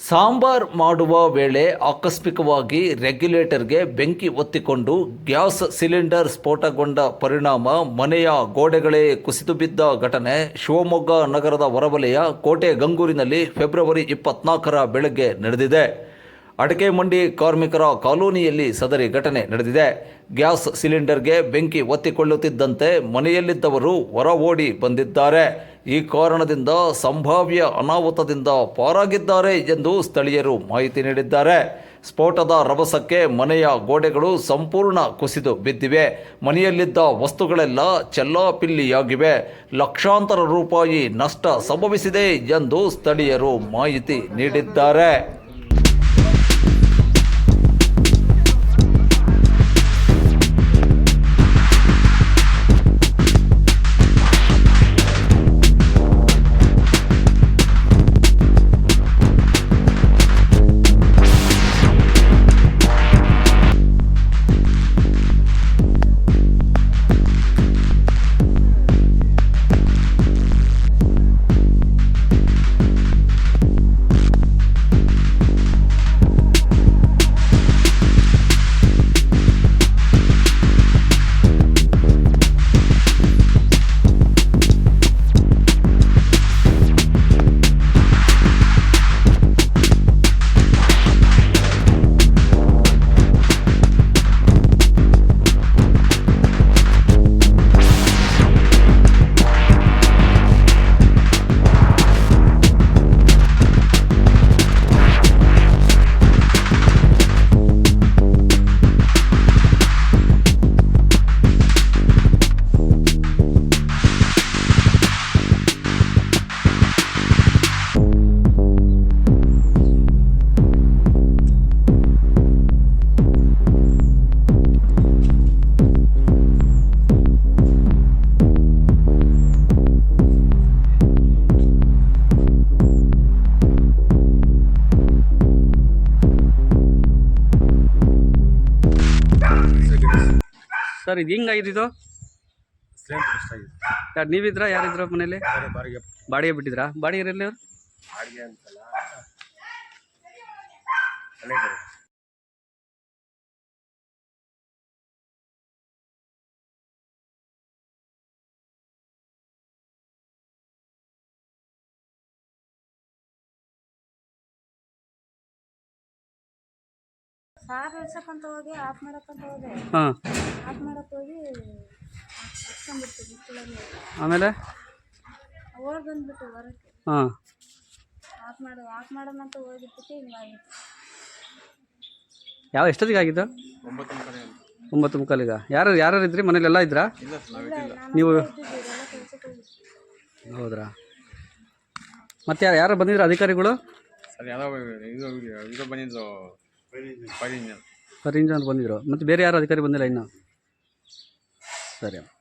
ಸಾಂಬಾರ್ ಮಾಡುವ ವೇಳೆ ಆಕಸ್ಮಿಕವಾಗಿ ರೆಗ್ಯುಲೇಟರ್ಗೆ ಬೆಂಕಿ ಒತ್ತಿಕೊಂಡು ಗ್ಯಾಸ್ ಸಿಲಿಂಡರ್ ಸ್ಫೋಟಗೊಂಡ ಪರಿಣಾಮ ಮನೆಯ ಗೋಡೆಗಳೇ ಕುಸಿದು ಬಿದ್ದ ಘಟನೆ ಶಿವಮೊಗ್ಗ ನಗರದ ಹೊರವಲಯ ಕೋಟೆ ಗಂಗೂರಿನಲ್ಲಿ ಫೆಬ್ರವರಿ ಇಪ್ಪತ್ನಾಲ್ಕರ ಬೆಳಗ್ಗೆ ನಡೆದಿದೆ. ಅಡಕೆ ಮಂಡಿ ಕಾರ್ಮಿಕರ ಕಾಲೋನಿಯಲ್ಲಿ ಸದರಿ ಘಟನೆ ನಡೆದಿದೆ. ಗ್ಯಾಸ್ ಸಿಲಿಂಡರ್ಗೆ ಬೆಂಕಿ ಒತ್ತಿಕೊಳ್ಳುತ್ತಿದ್ದಂತೆ ಮನೆಯಲ್ಲಿದ್ದವರು ಹೊರ ಓಡಿ ಬಂದಿದ್ದಾರೆ. ಈ ಕಾರಣದಿಂದ ಸಂಭಾವ್ಯ ಅನಾಹುತದಿಂದ ಪಾರಾಗಿದ್ದಾರೆ ಎಂದು ಸ್ಥಳೀಯರು ಮಾಹಿತಿ ನೀಡಿದ್ದಾರೆ. ಸ್ಫೋಟದ ರಭಸಕ್ಕೆ ಮನೆಯ ಗೋಡೆಗಳು ಸಂಪೂರ್ಣ ಕುಸಿದು ಬಿದ್ದಿವೆ. ಮನೆಯಲ್ಲಿದ್ದ ವಸ್ತುಗಳೆಲ್ಲ ಚೆಲ್ಲಾಪಿಲ್ಲಿಯಾಗಿವೆ. ಲಕ್ಷಾಂತರ ರೂಪಾಯಿ ನಷ್ಟ ಸಂಭವಿಸಿದೆ ಎಂದು ಸ್ಥಳೀಯರು ಮಾಹಿತಿ ನೀಡಿದ್ದಾರೆ. ಸರ್ ಇದು ಹೆಂಗಾಗಿದೆ ಇದು? ಸಿಲಿಂಡರ್ ನೀವಿದ್ರ ಆಗಿದೆ. ಯಾರು ನೀವಿದ್ರಾ ಯಾರಿದ್ರ ಮನೇಲಿ? ಬೇರೆ ಬಾರಿಗೆ ಬಾಡಿಗೆ ಬಿಟ್ಟಿದ್ರಾ? ಬಾಡಿಗೆ ಇರಲಿ ಅವ್ರು? ಬಾಡಿಗೆ ಅಂತಲ್ಲ. ಸಾರ್ ಇಳ್ಸಕ್ಕಂತ ಹೋಗಿ ಆಫ್ ಮಾಡಕ್ಕಂತ ಹೋದೆ. ಹಾಂ. ಆಫ್ ಮಾಡಕ್ಕೆ ಹೋಗಿ ಆಮೇಲೆ? ಓಡ್ ಬಂದ್ಬಿಟ್ಟು ಹೊರಕ್ಕೆ ಹಾಂ. ಆಫ್ ಮಾಡು ಆಫ್ ಮಾಡೋಣಂತ ಹೋಗಿದ್ದಕ್ಕೆ ಹಿಂಗಾಗಿತ್ತು ಯಾವ ಎಷ್ಟೊತ್ತಿಗೆ ಆಗಿದ್ದು? ಒಂಬತ್ತು ಮುಕ್ಕಾಲಿಗ. ಯಾರು ಯಾರು ಇದ್ರಿ? ಮನೇಲಿ ಎಲ್ಲ ಇದ್ರಾ? ಇಲ್ಲ ನೀವು ಹೌದ್ರಾ? ಮತ್ತೆ ಯಾರು ಯಾರು ಬಂದಿದ್ರು ಅಧಿಕಾರಿಗಳು? ಸರ್ ಯಾವ ಇದು ಇದು ಬಂದಿದ್ದು ಫೈರ್ ಇಂಜಿನ್ ಬಂದಿದ್ರು? ಮತ್ತೆ ಬೇರೆ ಯಾರು ಅಧಿಕಾರಿ ಬಂದಿಲ್ಲ ಇನ್ನು? ಸರಿ.